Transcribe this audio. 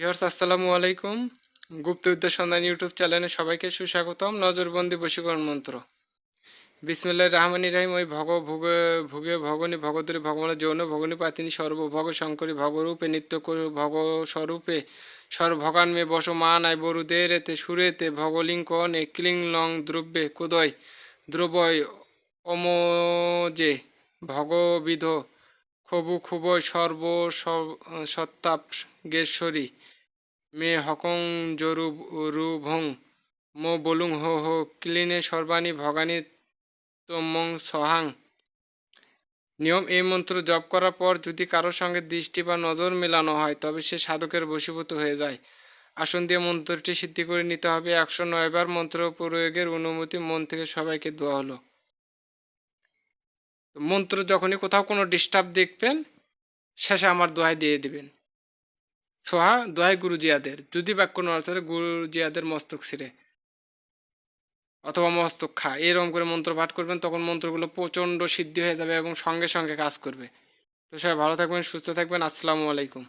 Viewers, আসসালামু আলাইকুম। গুপ্ত বিদ্যা সন্ধান ইউটিউব চ্যানেলে সবাইকে সুস্বাগতম। নজরবন্দি বশীকরণ মন্ত্র। বিসমিল্লাহ রহমানি রাহিম। ওই ভগ, ভুগে ভুগে ভগনী ভগদরী ভগবান যৌন, ভগনী, পাতিনী সর্বভগ শঙ্করী ভগরূপে নিত্য ভগ স্বরূপে সর্বভগান মে বসমান আই বরুদে রেতে সুরেতে, ভগলিঙ্কনে ক্লিং লং দ্রব্যে, কুদয় দ্রবয় অমোজে, ভগবিধ খবু খুবই সর্ব সত্তাপ গেশ্বরী। মে হকং জরু, রুভং, মো বলুং হো হো, ক্লিনে সর্বাণী ভগানী তমং সহাং। নিয়ম এই মন্ত্র জপ করার পর যদি কারোর সঙ্গে দৃষ্টি বা নজর মেলানো হয়, তবে সে সাধকের বশীভূত হয়ে যায়। আসন দিয়ে মন্ত্রটি সিদ্ধি করে নিতে হবে। একশো নয়বার মন্ত্র প্রয়োগের অনুমতি মন থেকে সবাইকে দেওয়া হলো। মন্ত্র যখনই কোথাও কোনো ডিস্টার্ব দেখবেন, শেষে আমার দোহাই দিয়ে দিবেন। সোহা, দোহাই গুরুজিয়াদের, যদি বাক্য নড়াচড়ে গুরুজিয়াদের মস্তক ছিঁড়ে অথবা মস্তক খা এরকম করে মন্ত্র পাঠ করবেন, তখন মন্ত্রগুলো প্রচণ্ড সিদ্ধি হয়ে যাবে এবং সঙ্গে সঙ্গে কাজ করবে। তো সবাই ভালো থাকবেন, সুস্থ থাকবেন, আসসালামু আলাইকুম।